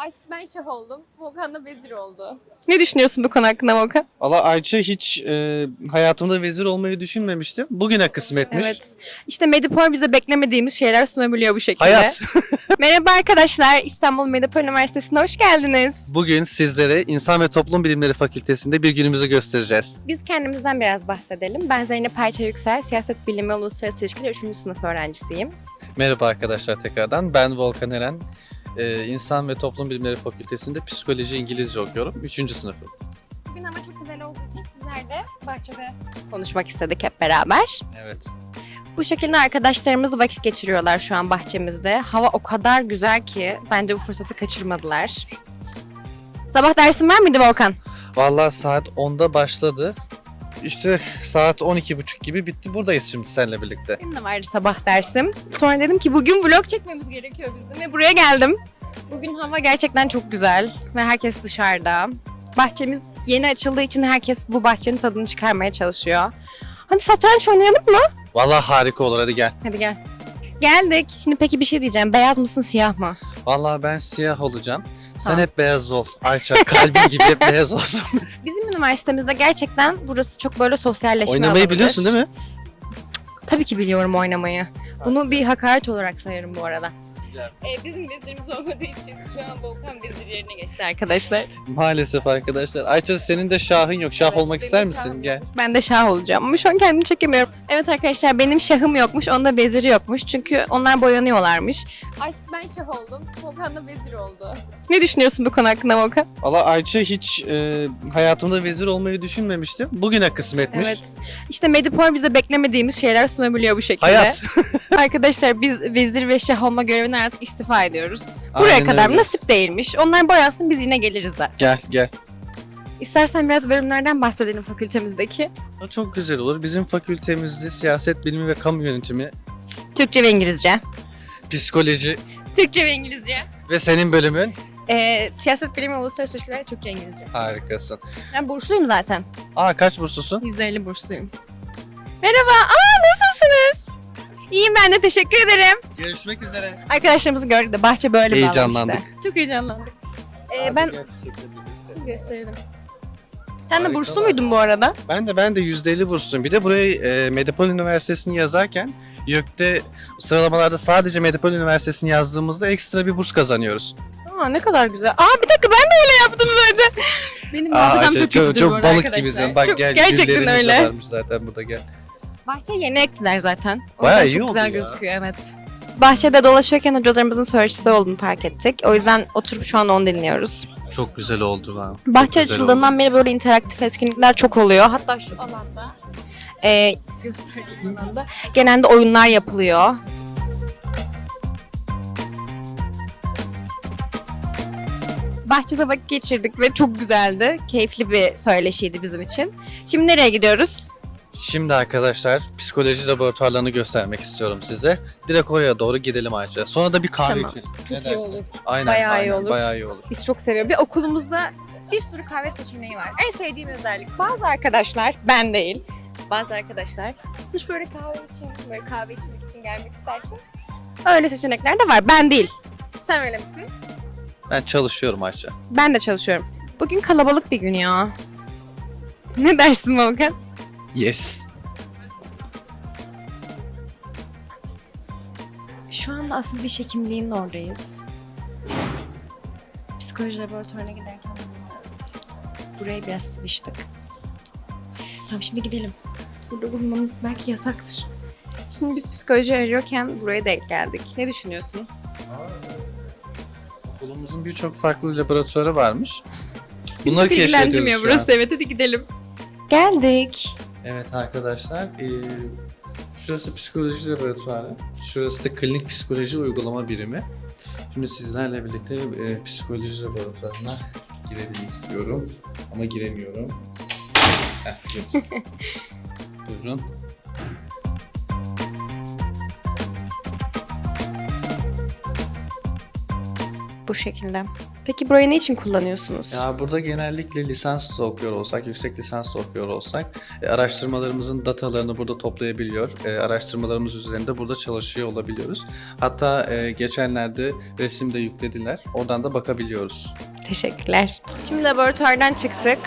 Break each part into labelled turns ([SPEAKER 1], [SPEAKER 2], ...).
[SPEAKER 1] Artık ben şah oldum. Volkan da vezir oldu. Ne düşünüyorsun bu konu hakkında Volkan?
[SPEAKER 2] Valla Ayça hiç e, hayatımda vezir olmayı düşünmemiştim. Bugüne kısmetmiş.
[SPEAKER 1] Evet. İşte Medipol bize beklemediğimiz şeyler sunabiliyor bu şekilde.
[SPEAKER 2] Hayat.
[SPEAKER 1] Merhaba arkadaşlar. İstanbul Medipol Üniversitesi'ne hoş geldiniz.
[SPEAKER 2] Bugün sizlere İnsan ve Toplum Bilimleri Fakültesinde bir günümüzü göstereceğiz.
[SPEAKER 1] Biz kendimizden biraz bahsedelim. Ben Zeynep Ayça Yüksel, Siyaset Bilimi Uluslararası İlişkiler 3. sınıf öğrencisiyim.
[SPEAKER 2] Merhaba arkadaşlar tekrardan. Ben Volkan Eren. E, İnsan ve Toplum Bilimleri Fakültesinde Psikoloji İngilizce okuyorum. Üçüncü sınıfım.
[SPEAKER 1] Bugün ama çok güzel olduğu için bahçede konuşmak istedik hep beraber.
[SPEAKER 2] Evet.
[SPEAKER 1] Bu şekilde arkadaşlarımız vakit geçiriyorlar şu an bahçemizde. Hava o kadar güzel ki bence bu fırsatı kaçırmadılar. Sabah dersin var mıydı Volkan?
[SPEAKER 2] Valla saat 10'da başladı. İşte saat 12.30 gibi bitti. Buradayız şimdi seninle birlikte.
[SPEAKER 1] Benim de vardı sabah dersim. Sonra dedim ki bugün vlog çekmemiz gerekiyor bizim ve buraya geldim. Bugün hava gerçekten çok güzel ve herkes dışarıda. Bahçemiz yeni açıldığı için herkes bu bahçenin tadını çıkarmaya çalışıyor. Hadi satranç oynayalım mı?
[SPEAKER 2] Valla harika olur hadi gel.
[SPEAKER 1] Hadi gel. Geldik. Şimdi peki bir şey diyeceğim. Beyaz mısın siyah mı?
[SPEAKER 2] Valla ben siyah olacağım. Sen
[SPEAKER 1] Ha.
[SPEAKER 2] hep beyaz ol. Ayça kalbin gibi hep beyaz olsun.
[SPEAKER 1] Bizim üniversitemizde gerçekten burası çok böyle sosyalleşme
[SPEAKER 2] Oynamayı
[SPEAKER 1] alanıdır.
[SPEAKER 2] biliyorsun değil mi?
[SPEAKER 1] Tabii ki biliyorum oynamayı. Bunu bir hakaret olarak sayarım bu arada. Ee, bizim vezirimiz olmadığı için şu an Volkan vezir yerine geçti arkadaşlar.
[SPEAKER 2] Maalesef arkadaşlar. Ayça senin de şahın yok. Şah
[SPEAKER 1] Evet,
[SPEAKER 2] olmak
[SPEAKER 1] benim
[SPEAKER 2] ister misin?
[SPEAKER 1] şahım
[SPEAKER 2] Gel.
[SPEAKER 1] Ben de şah olacağım ama şu an kendimi çekemiyorum. Evet arkadaşlar benim şahım yokmuş, onda veziri yokmuş. Çünkü onlar boyanıyorlarmış. Artık ben şah oldum, Volkan da vezir oldu. Ne düşünüyorsun bu konu hakkında Volkan?
[SPEAKER 2] Valla Ayça hiç e, hayatımda vezir olmayı düşünmemiştim. Bugüne kısmetmiş.
[SPEAKER 1] Evet. İşte Medipol bize beklemediğimiz şeyler sunabiliyor bu şekilde.
[SPEAKER 2] Hayat.
[SPEAKER 1] Arkadaşlar biz vezir ve şah olma görevinden artık istifa ediyoruz. Buraya
[SPEAKER 2] Aynen
[SPEAKER 1] kadar
[SPEAKER 2] öyle.
[SPEAKER 1] nasip değilmiş. Onlar boyansın biz yine geliriz de.
[SPEAKER 2] Gel gel.
[SPEAKER 1] İstersen biraz bölümlerden bahsedelim fakültemizdeki.
[SPEAKER 2] O çok güzel olur. Bizim fakültemizde siyaset bilimi ve kamu yönetimi,
[SPEAKER 1] Türkçe ve İngilizce.
[SPEAKER 2] Psikoloji
[SPEAKER 1] Türkçe ve İngilizce.
[SPEAKER 2] ve senin bölümün
[SPEAKER 1] Ee, siyaset bilimi uluslararası ilişkiler Türkçe İngilizce.
[SPEAKER 2] harikasın.
[SPEAKER 1] Ben bursluyum zaten.
[SPEAKER 2] Aa kaç burslusun?
[SPEAKER 1] %50 bursluyum. Merhaba. Aa nasılsınız? İyiyim ben de teşekkür ederim.
[SPEAKER 2] Görüşmek üzere.
[SPEAKER 1] Arkadaşlarımızı gördük de bahçe böyle alan
[SPEAKER 2] Heyecanlandık.
[SPEAKER 1] Çok heyecanlandık. Ee, ben gösterelim. Sen de
[SPEAKER 2] Harika
[SPEAKER 1] burslu
[SPEAKER 2] var.
[SPEAKER 1] muydun bu arada?
[SPEAKER 2] Ben de ben de %50 bursluyum. Bir de burayı e, Medipol Üniversitesi'ni yazarken YÖK'te sıralamalarda sadece Medipol Üniversitesi'ni yazdığımızda ekstra bir burs kazanıyoruz.
[SPEAKER 1] Aa ne kadar güzel. Aa bir dakika ben de öyle yaptım zaten. Benim hafızam
[SPEAKER 2] Ayça,
[SPEAKER 1] çok kötüdür
[SPEAKER 2] çok
[SPEAKER 1] bu arada
[SPEAKER 2] balık
[SPEAKER 1] arkadaşlar.
[SPEAKER 2] gibisin. Bak
[SPEAKER 1] Çok-
[SPEAKER 2] gel
[SPEAKER 1] gerçekten
[SPEAKER 2] güllerimiz de
[SPEAKER 1] öyle.
[SPEAKER 2] varmış zaten burada gel.
[SPEAKER 1] Bahçe yeni ektiler zaten. O
[SPEAKER 2] Bayağı
[SPEAKER 1] yüzden
[SPEAKER 2] iyi
[SPEAKER 1] çok
[SPEAKER 2] oldu
[SPEAKER 1] güzel
[SPEAKER 2] ya.
[SPEAKER 1] gözüküyor evet. Bahçede dolaşıyorken hocalarımızın söyleşisi olduğunu fark ettik. O yüzden oturup şu an onu dinliyoruz.
[SPEAKER 2] Çok güzel oldu lan.
[SPEAKER 1] Bahçe
[SPEAKER 2] güzel
[SPEAKER 1] açıldığından beri böyle interaktif etkinlikler çok oluyor. Hatta şu alanda e, gösterdiğim alanda genelde oyunlar yapılıyor. Bahçede vakit geçirdik ve çok güzeldi. Keyifli bir söyleşiydi bizim için. Şimdi nereye gidiyoruz?
[SPEAKER 2] Şimdi arkadaşlar psikoloji laboratuvarlarını göstermek istiyorum size. Direkt oraya doğru gidelim Ayça. Sonra da bir kahve
[SPEAKER 1] Tamam.
[SPEAKER 2] içelim.
[SPEAKER 1] Çok
[SPEAKER 2] Ne
[SPEAKER 1] iyi
[SPEAKER 2] dersin?
[SPEAKER 1] olur.
[SPEAKER 2] Aynen,
[SPEAKER 1] Bayağı iyi
[SPEAKER 2] aynen,
[SPEAKER 1] olur.
[SPEAKER 2] Bayağı iyi olur.
[SPEAKER 1] Biz çok seviyoruz. Ve okulumuzda bir sürü kahve seçeneği var. En sevdiğim özellik. Bazı arkadaşlar, ben değil, bazı arkadaşlar sırf böyle kahve için, böyle kahve içmek için gelmek istersen öyle seçenekler de var. Ben değil. Sen öyle misin?
[SPEAKER 2] Ben çalışıyorum Ayça.
[SPEAKER 1] Ben de çalışıyorum. Bugün kalabalık bir gün ya. Ne dersin Volkan?
[SPEAKER 2] Yes.
[SPEAKER 1] Şu anda aslında diş hekimliğinin oradayız. Psikoloji laboratuvarına giderken buraya biraz sıvıştık. Tamam şimdi gidelim. Burada bulunmamız belki yasaktır. Şimdi biz psikoloji arıyorken buraya denk geldik. Ne düşünüyorsun?
[SPEAKER 2] Okulumuzun birçok farklı laboratuvarı varmış. Bunları
[SPEAKER 1] ilgilendirmiyor
[SPEAKER 2] keşfediyoruz şu an.
[SPEAKER 1] burası. Evet hadi gidelim. Geldik.
[SPEAKER 2] Evet arkadaşlar, eee, şurası psikoloji laboratuvarı, şurası da klinik psikoloji uygulama birimi. Şimdi sizlerle birlikte eee, psikoloji laboratuvarına girelim istiyorum ama giremiyorum. Heh. Buyurun.
[SPEAKER 1] Bu şekilde. Peki burayı ne için kullanıyorsunuz?
[SPEAKER 2] Ya burada genellikle lisans da okuyor olsak, yüksek lisans da okuyor olsak e, araştırmalarımızın datalarını burada toplayabiliyor. E, araştırmalarımız üzerinde burada çalışıyor olabiliyoruz. Hatta e, geçenlerde resim de yüklediler. Oradan da bakabiliyoruz.
[SPEAKER 1] Teşekkürler. Şimdi laboratuvardan çıktık.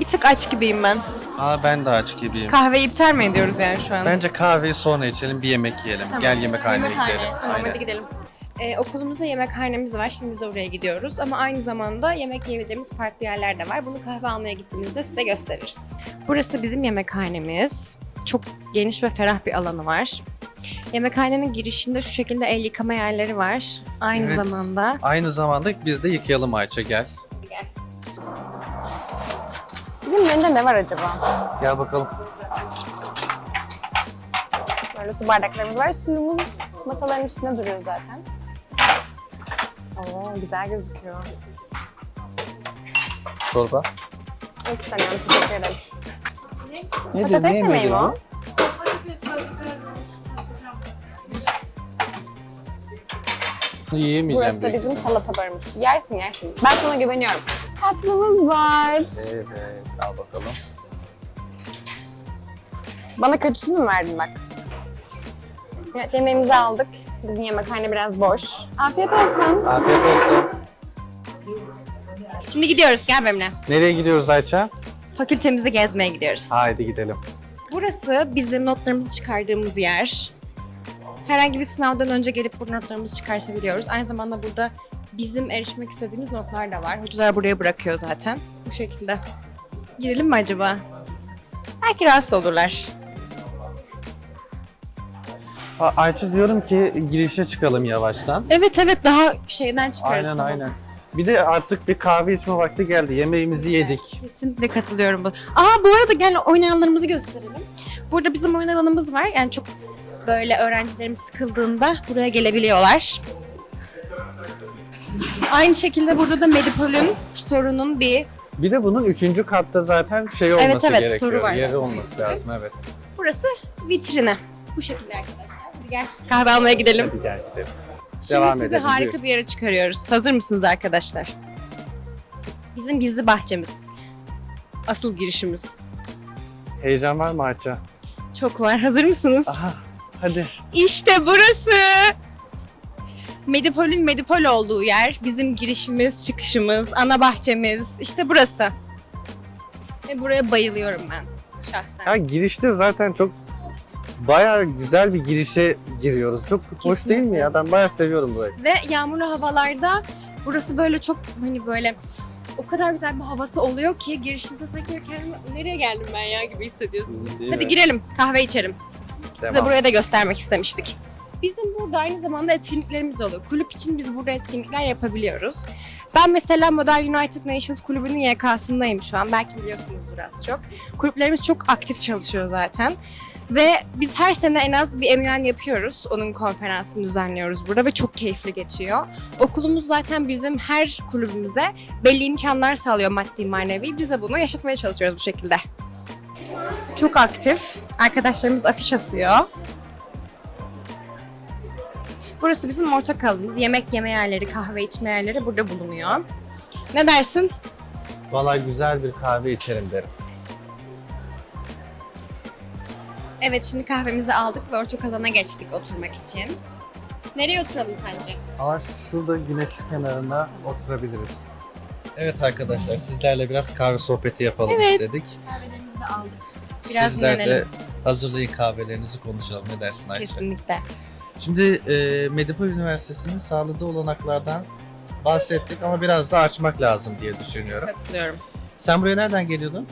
[SPEAKER 1] Bir tık aç gibiyim ben.
[SPEAKER 2] Aa ben de aç gibiyim.
[SPEAKER 1] Kahveyi iptal mi ediyoruz yani şu an?
[SPEAKER 2] Bence kahveyi sonra içelim, bir yemek yiyelim. Gel yemekhaneye
[SPEAKER 1] Yemekhane.
[SPEAKER 2] gidelim.
[SPEAKER 1] Tamam
[SPEAKER 2] Aynen.
[SPEAKER 1] hadi gidelim. Ee, okulumuzda yemekhanemiz var. Şimdi biz oraya gidiyoruz. Ama aynı zamanda yemek yiyebileceğimiz farklı yerler de var. Bunu kahve almaya gittiğimizde size gösteririz. Burası bizim yemekhanemiz. Çok geniş ve ferah bir alanı var. Yemekhanenin girişinde şu şekilde el yıkama yerleri var. Aynı
[SPEAKER 2] Evet.
[SPEAKER 1] zamanda
[SPEAKER 2] Aynı zamanda biz de yıkayalım Ayça gel.
[SPEAKER 1] Bugün menüde ne var acaba?
[SPEAKER 2] Gel bakalım.
[SPEAKER 1] Böyle su bardaklarımız var. Suyumuz masaların üstünde duruyor zaten. Oo güzel gözüküyor.
[SPEAKER 2] Çorba.
[SPEAKER 1] Çok istemiyorum. Teşekkür ederim.
[SPEAKER 2] Nedir?
[SPEAKER 1] Patates
[SPEAKER 2] Ne
[SPEAKER 1] yemeği
[SPEAKER 2] yemeği
[SPEAKER 1] mi o?
[SPEAKER 2] bu? Yiyemeyeceğim
[SPEAKER 1] Burası da
[SPEAKER 2] büyük
[SPEAKER 1] bizim
[SPEAKER 2] ihtimalle.
[SPEAKER 1] salata barımız. Yersin yersin. Ben sana güveniyorum. Tatlımız var.
[SPEAKER 2] Evet, al bakalım.
[SPEAKER 1] Bana kötüsünü mü verdin bak? Evet yemeğimizi aldık. Bizim yemekhane biraz boş. Afiyet olsun.
[SPEAKER 2] Afiyet olsun.
[SPEAKER 1] Şimdi gidiyoruz gel benimle.
[SPEAKER 2] Nereye gidiyoruz Ayça?
[SPEAKER 1] Fakültemizi gezmeye gidiyoruz.
[SPEAKER 2] Haydi gidelim.
[SPEAKER 1] Burası bizim notlarımızı çıkardığımız yer. Herhangi bir sınavdan önce gelip bu notlarımızı çıkartabiliyoruz. Aynı zamanda burada bizim erişmek istediğimiz notlar da var. Hocalar buraya bırakıyor zaten. Bu şekilde. Girelim mi acaba? Belki rahatsız olurlar.
[SPEAKER 2] A- Ayça diyorum ki girişe çıkalım yavaştan.
[SPEAKER 1] Evet evet daha şeyden çıkarız.
[SPEAKER 2] Aynen
[SPEAKER 1] tamam.
[SPEAKER 2] aynen. Bir de artık bir kahve içme vakti geldi. Yemeğimizi yedik.
[SPEAKER 1] Kesinlikle katılıyorum bu. Aa bu arada gel oyun alanlarımızı gösterelim. Burada bizim oyun alanımız var. Yani çok böyle öğrencilerimiz sıkıldığında buraya gelebiliyorlar. Aynı şekilde burada da Medipol'ün store'unun bir
[SPEAKER 2] Bir de bunun üçüncü katta zaten şey olması
[SPEAKER 1] Evet, evet,
[SPEAKER 2] gerekiyor.
[SPEAKER 1] store'u var
[SPEAKER 2] Yeri olması lazım evet.
[SPEAKER 1] burası vitrini. Bu şekilde arkadaşlar. Hadi gel kahve almaya gidelim.
[SPEAKER 2] Hadi gel gidelim.
[SPEAKER 1] Şimdi
[SPEAKER 2] Devam
[SPEAKER 1] sizi
[SPEAKER 2] edelim,
[SPEAKER 1] harika bir yere çıkarıyoruz. Hazır mısınız arkadaşlar? Bizim gizli bahçemiz. Asıl girişimiz.
[SPEAKER 2] Heyecan var mı Ayça?
[SPEAKER 1] Çok var. Hazır mısınız?
[SPEAKER 2] Aha hadi.
[SPEAKER 1] İşte burası. Medipol'ün Medipol olduğu yer. Bizim girişimiz, çıkışımız, ana bahçemiz. İşte burası. Ve buraya bayılıyorum ben şahsen.
[SPEAKER 2] Ya girişte zaten çok bayağı güzel bir girişe giriyoruz. Çok hoş değil mi ya? Ben bayağı seviyorum burayı.
[SPEAKER 1] Ve yağmurlu havalarda burası böyle çok hani böyle o kadar güzel bir havası oluyor ki girişinizde sanki kendimi nereye geldim ben ya gibi hissediyorsunuz.
[SPEAKER 2] Değil
[SPEAKER 1] Hadi
[SPEAKER 2] mi?
[SPEAKER 1] girelim kahve içelim. Size
[SPEAKER 2] Devam.
[SPEAKER 1] buraya da göstermek istemiştik. Bizim burada aynı zamanda etkinliklerimiz oluyor. Kulüp için biz burada etkinlikler yapabiliyoruz. Ben mesela Model United Nations kulübünün YK'sındayım şu an. Belki biliyorsunuzdur az çok. Kulüplerimiz çok aktif çalışıyor zaten. Ve biz her sene en az bir MUN yapıyoruz. Onun konferansını düzenliyoruz burada ve çok keyifli geçiyor. Okulumuz zaten bizim her kulübümüze belli imkanlar sağlıyor maddi manevi. Biz de bunu yaşatmaya çalışıyoruz bu şekilde. Çok aktif. Arkadaşlarımız afiş asıyor. Burası bizim ortak alanımız. Yemek yeme yerleri, kahve içme yerleri burada bulunuyor. Ne dersin?
[SPEAKER 2] Vallahi güzel bir kahve içerim derim.
[SPEAKER 1] Evet şimdi kahvemizi aldık ve ortak alana geçtik oturmak için. Nereye oturalım sence?
[SPEAKER 2] Ama şurada güneş kenarında oturabiliriz. Evet arkadaşlar sizlerle biraz kahve sohbeti yapalım
[SPEAKER 1] Evet.
[SPEAKER 2] istedik.
[SPEAKER 1] Kahvelerimizi aldık. Biraz
[SPEAKER 2] Sizler de
[SPEAKER 1] dinlenelim.
[SPEAKER 2] hazırlayın kahvelerinizi konuşalım. Ne dersin Ayşe?
[SPEAKER 1] Kesinlikle.
[SPEAKER 2] Şimdi e, Medipol Üniversitesi'nin sağladığı olanaklardan bahsettik ama biraz daha açmak lazım diye düşünüyorum.
[SPEAKER 1] Katılıyorum.
[SPEAKER 2] Sen buraya nereden geliyordun?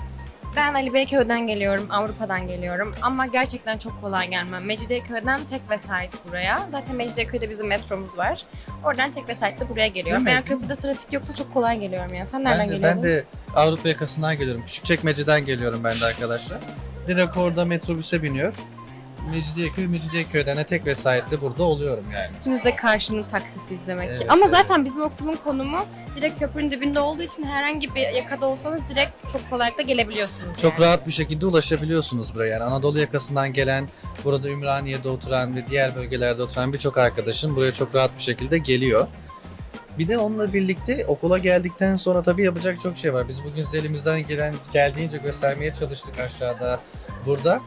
[SPEAKER 1] Ben Ali Beyköy'den geliyorum, Avrupa'dan geliyorum ama gerçekten çok kolay gelmem. Mecidiyeköy'den tek vesait buraya. Zaten Mecidiyeköy'de bizim metromuz var. Oradan tek vesaitle buraya geliyorum.
[SPEAKER 2] Değil mi?
[SPEAKER 1] Eğer köprüde trafik yoksa çok kolay geliyorum ya. Sen nereden
[SPEAKER 2] ben de,
[SPEAKER 1] geliyordun?
[SPEAKER 2] ben de Avrupa yakasından geliyorum. Küçükçekmece'den geliyorum ben de arkadaşlar. Direkt orada metrobüse biniyor. Mecidiyeköy, Mecidiyeköy'den de tek vesayetle burada oluyorum yani.
[SPEAKER 1] İkimiz de karşının taksisiyiz demek ki.
[SPEAKER 2] Evet,
[SPEAKER 1] Ama
[SPEAKER 2] evet.
[SPEAKER 1] zaten bizim okulun konumu direkt köprünün dibinde olduğu için herhangi bir yakada olsanız direkt çok kolaylıkla gelebiliyorsunuz.
[SPEAKER 2] Çok
[SPEAKER 1] yani.
[SPEAKER 2] rahat bir şekilde ulaşabiliyorsunuz buraya. Yani Anadolu yakasından gelen, burada Ümraniye'de oturan ve diğer bölgelerde oturan birçok arkadaşım buraya çok rahat bir şekilde geliyor. Bir de onunla birlikte okula geldikten sonra tabii yapacak çok şey var. Biz bugün elimizden gelen geldiğince göstermeye çalıştık aşağıda, burada.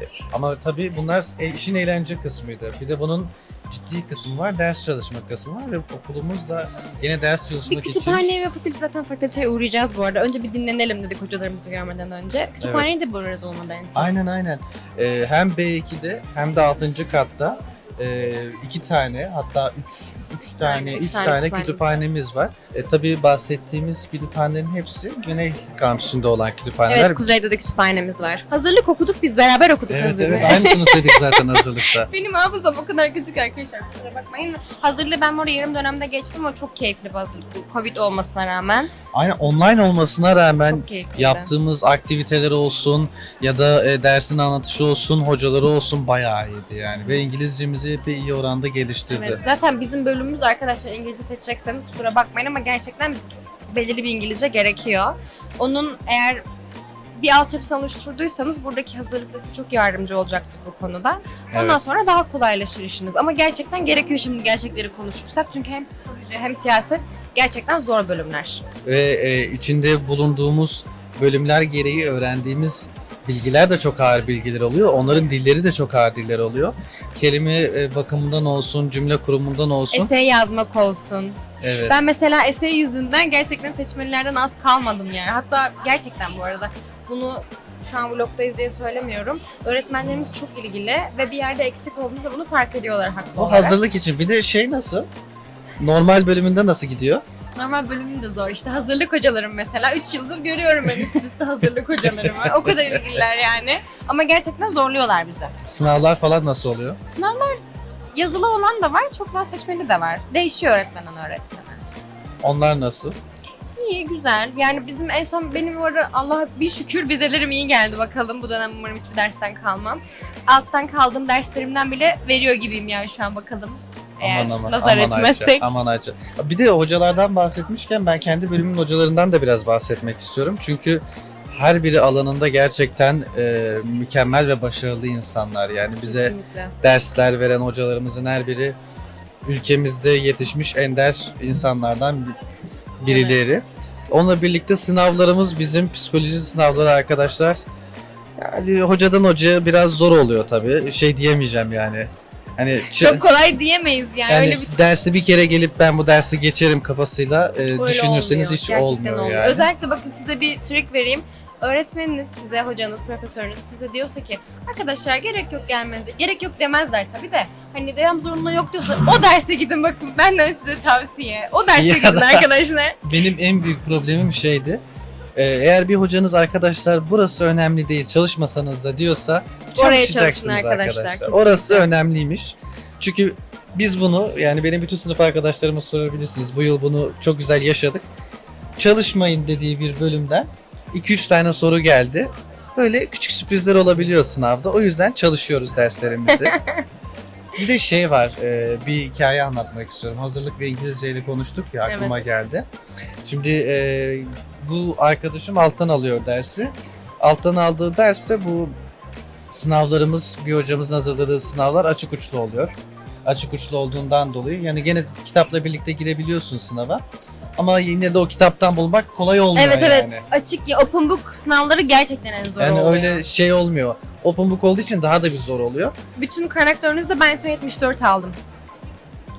[SPEAKER 2] E, Ama tabii bunlar e, işin eğlence kısmıydı. Bir de bunun ciddi kısmı var, ders çalışma kısmı var ve okulumuz da yine ders
[SPEAKER 1] Bir
[SPEAKER 2] çalışmak için...
[SPEAKER 1] ve fakülte zaten fakülteye uğrayacağız bu arada. Önce bir dinlenelim dedik hocalarımızı görmeden önce. Kütüphaneye de uğrarız olmadı en son.
[SPEAKER 2] Aynen aynen. Ee, hem B2'de hem de 6. katta e, iki tane hatta üç, üç tane,
[SPEAKER 1] üç tane
[SPEAKER 2] tane,
[SPEAKER 1] kütüphanemiz
[SPEAKER 2] var. E, tabii bahsettiğimiz kütüphanelerin hepsi Güney kampüsünde olan kütüphaneler.
[SPEAKER 1] Evet kuzeyde de kütüphanemiz var. Hazırlık okuduk biz beraber okuduk
[SPEAKER 2] Evet,
[SPEAKER 1] hazırlığı.
[SPEAKER 2] evet, aynısını söyledik zaten hazırlıkta.
[SPEAKER 1] Benim hafızam o kadar küçük arkadaşlar kusura bakmayın. Hazırlığı ben orada yarım dönemde geçtim ama çok keyifli bir hazırlıktı. Covid olmasına rağmen.
[SPEAKER 2] Aynen online olmasına rağmen yaptığımız aktiviteler olsun ya da e, dersin anlatışı olsun, hocaları olsun bayağı iyiydi yani. Ve İngilizcemizi epey iyi oranda geliştirdi.
[SPEAKER 1] Evet, zaten bizim bölümümüz arkadaşlar İngilizce seçecekseniz kusura bakmayın ama gerçekten belirli bir İngilizce gerekiyor. Onun eğer bir altyapısını oluşturduysanız buradaki hazırlık da size çok yardımcı olacaktır bu konuda. Ondan
[SPEAKER 2] Evet.
[SPEAKER 1] sonra daha kolaylaşır işiniz. Ama gerçekten gerekiyor şimdi gerçekleri konuşursak. Çünkü hem psikoloji hem siyaset gerçekten zor bölümler.
[SPEAKER 2] ve e, içinde bulunduğumuz bölümler gereği öğrendiğimiz bilgiler de çok ağır bilgiler oluyor. Onların dilleri de çok ağır diller oluyor. Kelime e, bakımından olsun, cümle kurumundan olsun.
[SPEAKER 1] Essay yazmak olsun.
[SPEAKER 2] evet.
[SPEAKER 1] Ben mesela essay yüzünden gerçekten seçmelilerden az kalmadım yani. Hatta gerçekten bu arada bunu şu an vlogdayız diye söylemiyorum. Öğretmenlerimiz çok ilgili ve bir yerde eksik olduğunda bunu fark ediyorlar haklı
[SPEAKER 2] Bu
[SPEAKER 1] olarak.
[SPEAKER 2] hazırlık için. Bir de şey nasıl? Normal bölümünde nasıl gidiyor?
[SPEAKER 1] Normal bölümüm de zor. İşte hazırlık hocalarım mesela. 3 yıldır görüyorum ben üst üste hazırlık hocalarımı. O kadar ilgililer yani. Ama gerçekten zorluyorlar bizi.
[SPEAKER 2] Sınavlar falan nasıl oluyor?
[SPEAKER 1] Sınavlar yazılı olan da var, çoktan seçmeli de var. Değişiyor öğretmenden öğretmene.
[SPEAKER 2] Onlar nasıl?
[SPEAKER 1] İyi, güzel. Yani bizim en son benim arada Allah bir şükür vizelerim iyi geldi bakalım. Bu dönem umarım hiçbir dersten kalmam. Alttan kaldığım derslerimden bile veriyor gibiyim yani şu an bakalım. Eğer nazar etmezsek.
[SPEAKER 2] Ayça, aman Ayça. Bir de hocalardan bahsetmişken ben kendi bölümümün hocalarından da biraz bahsetmek istiyorum. Çünkü her biri alanında gerçekten e, mükemmel ve başarılı insanlar. Yani bize
[SPEAKER 1] Kesinlikle.
[SPEAKER 2] dersler veren hocalarımızın her biri ülkemizde yetişmiş ender insanlardan bi- birileri. Onunla birlikte sınavlarımız bizim psikoloji sınavları arkadaşlar. Yani hocadan hocaya biraz zor oluyor tabii. Şey diyemeyeceğim yani. Hani
[SPEAKER 1] Çok kolay diyemeyiz yani.
[SPEAKER 2] yani
[SPEAKER 1] Öyle bir
[SPEAKER 2] dersi bir kere gelip ben bu dersi geçerim kafasıyla e, düşünürseniz
[SPEAKER 1] olmuyor.
[SPEAKER 2] hiç
[SPEAKER 1] Gerçekten
[SPEAKER 2] olmuyor, yani.
[SPEAKER 1] Özellikle bakın size bir trik vereyim. Öğretmeniniz size, hocanız, profesörünüz size diyorsa ki arkadaşlar gerek yok gelmenize. Gerek yok demezler tabii de. Hani devam zorunluluğu yok diyorsa o derse gidin bakın. Benden size tavsiye. O derse
[SPEAKER 2] Ya
[SPEAKER 1] gidin
[SPEAKER 2] da-
[SPEAKER 1] arkadaşlar.
[SPEAKER 2] Benim en büyük problemim şeydi. e, eğer bir hocanız arkadaşlar burası önemli değil çalışmasanız da diyorsa
[SPEAKER 1] Oraya
[SPEAKER 2] çalışacaksınız
[SPEAKER 1] arkadaşlar, kesinlikle.
[SPEAKER 2] Orası önemliymiş. Çünkü biz bunu yani benim bütün sınıf arkadaşlarıma sorabilirsiniz. Bu yıl bunu çok güzel yaşadık. Çalışmayın dediği bir bölümden 2-3 tane soru geldi. Böyle küçük sürprizler olabiliyor sınavda. O yüzden çalışıyoruz derslerimizi. bir de şey var, e, bir hikaye anlatmak istiyorum. Hazırlık ve İngilizce ile konuştuk ya aklıma
[SPEAKER 1] Evet.
[SPEAKER 2] geldi. Şimdi e, bu arkadaşım alttan alıyor dersi. Alttan aldığı derste bu sınavlarımız, bir hocamızın hazırladığı sınavlar açık uçlu oluyor. Açık uçlu olduğundan dolayı yani gene kitapla birlikte girebiliyorsun sınava. Ama yine de o kitaptan bulmak kolay olmuyor
[SPEAKER 1] Evet
[SPEAKER 2] yani.
[SPEAKER 1] evet. Açık ya open book sınavları gerçekten en zor
[SPEAKER 2] Yani
[SPEAKER 1] oluyor.
[SPEAKER 2] öyle şey olmuyor. Open book olduğu için daha da bir zor oluyor.
[SPEAKER 1] Bütün kaynaklarınızda ben son 74 aldım.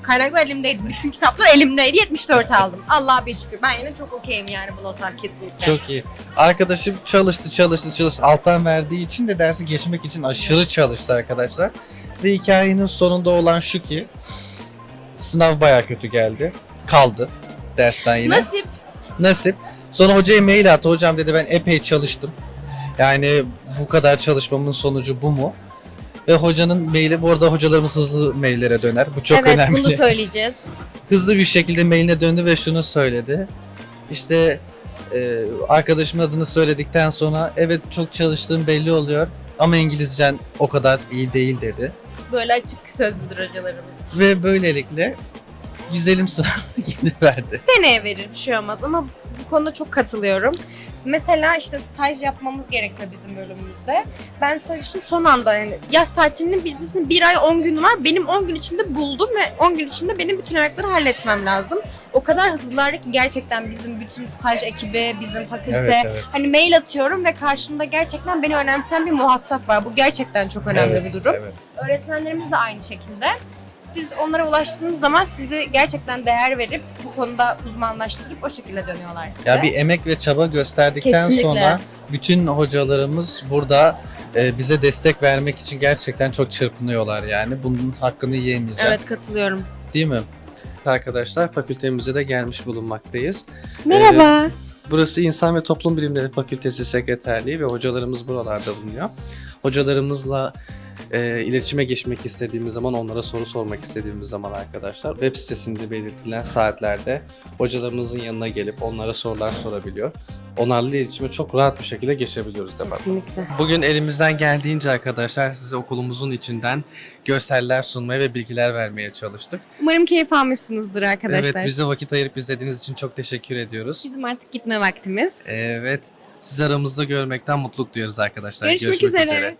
[SPEAKER 1] Kaynaklar elimdeydi. Bütün kitaplar elimdeydi. 74 aldım. Allah'a bir şükür. Ben yine çok okeyim yani bu nota kesinlikle.
[SPEAKER 2] Çok iyi. Arkadaşım çalıştı çalıştı çalıştı. Alttan verdiği için de dersi geçmek için aşırı çalıştı arkadaşlar. Ve hikayenin sonunda olan şu ki sınav baya kötü geldi. Kaldı dersten yine.
[SPEAKER 1] Nasip.
[SPEAKER 2] Nasip. Sonra hocaya mail attı. Hocam dedi ben epey çalıştım. Yani bu kadar çalışmamın sonucu bu mu? Ve hocanın maili, bu arada hocalarımız hızlı maillere döner. Bu çok
[SPEAKER 1] evet
[SPEAKER 2] önemli.
[SPEAKER 1] bunu söyleyeceğiz.
[SPEAKER 2] hızlı bir şekilde mailine döndü ve şunu söyledi. İşte e, arkadaşımın adını söyledikten sonra evet çok çalıştığım belli oluyor ama İngilizcen o kadar iyi değil dedi.
[SPEAKER 1] Böyle açık sözlüdür hocalarımız.
[SPEAKER 2] Ve böylelikle güzelim sınav gidiverdi.
[SPEAKER 1] seneye verir bir şey olmaz ama bu konuda çok katılıyorum. Mesela işte staj yapmamız gerekiyor bizim bölümümüzde. Ben staj için son anda yani yaz tatilinin birbirine bir ay 10 gün var. Benim 10 gün içinde buldum ve 10 gün içinde benim bütün evrakları halletmem lazım. O kadar hızlılar ki gerçekten bizim bütün staj ekibi, bizim fakülte.
[SPEAKER 2] Evet evet.
[SPEAKER 1] Hani mail atıyorum ve karşımda gerçekten beni önemseyen bir muhatap var. Bu gerçekten çok önemli
[SPEAKER 2] Evet,
[SPEAKER 1] bir durum.
[SPEAKER 2] Evet.
[SPEAKER 1] Öğretmenlerimiz de aynı şekilde. Siz onlara ulaştığınız zaman sizi gerçekten değer verip bu konuda uzmanlaştırıp o şekilde dönüyorlar size.
[SPEAKER 2] Ya bir emek ve çaba gösterdikten
[SPEAKER 1] Kesinlikle.
[SPEAKER 2] sonra bütün hocalarımız burada e, bize destek vermek için gerçekten çok çırpınıyorlar yani. Bunun hakkını yiyemeyeceğim.
[SPEAKER 1] Evet katılıyorum.
[SPEAKER 2] Değil mi? Arkadaşlar fakültemize de gelmiş bulunmaktayız.
[SPEAKER 1] Merhaba.
[SPEAKER 2] Burası İnsan ve Toplum Bilimleri Fakültesi Sekreterliği ve hocalarımız buralarda bulunuyor. Hocalarımızla e, iletişime geçmek istediğimiz zaman, onlara soru sormak istediğimiz zaman arkadaşlar web sitesinde belirtilen saatlerde hocalarımızın yanına gelip onlara sorular sorabiliyor. Onlarla iletişime çok rahat bir şekilde geçebiliyoruz da
[SPEAKER 1] Kesinlikle.
[SPEAKER 2] Bugün elimizden geldiğince arkadaşlar size okulumuzun içinden görseller sunmaya ve bilgiler vermeye çalıştık.
[SPEAKER 1] Umarım keyif almışsınızdır arkadaşlar.
[SPEAKER 2] Evet bize vakit ayırıp izlediğiniz için çok teşekkür ediyoruz.
[SPEAKER 1] Bizim artık gitme vaktimiz.
[SPEAKER 2] Evet sizi aramızda görmekten mutluluk duyuyoruz arkadaşlar.
[SPEAKER 1] Görüşmek üzere.